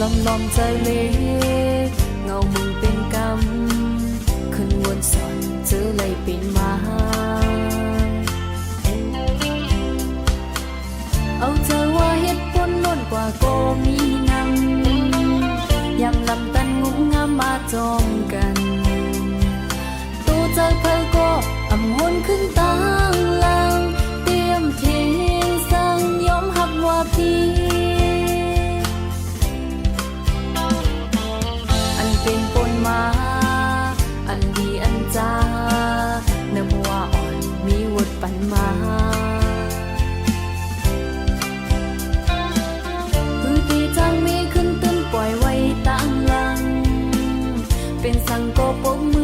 ลำลอมใจเล็กเงามึงเป็นกำขึ้นวนสอนเจอเลยเป็นมาเอาเธอว่าเหตุผลล้นกว่าก็มีนำยังลำตันงุ้มงามมาจอมกันตัวใจอเพอก็อำหนขึ้นตา pensan copo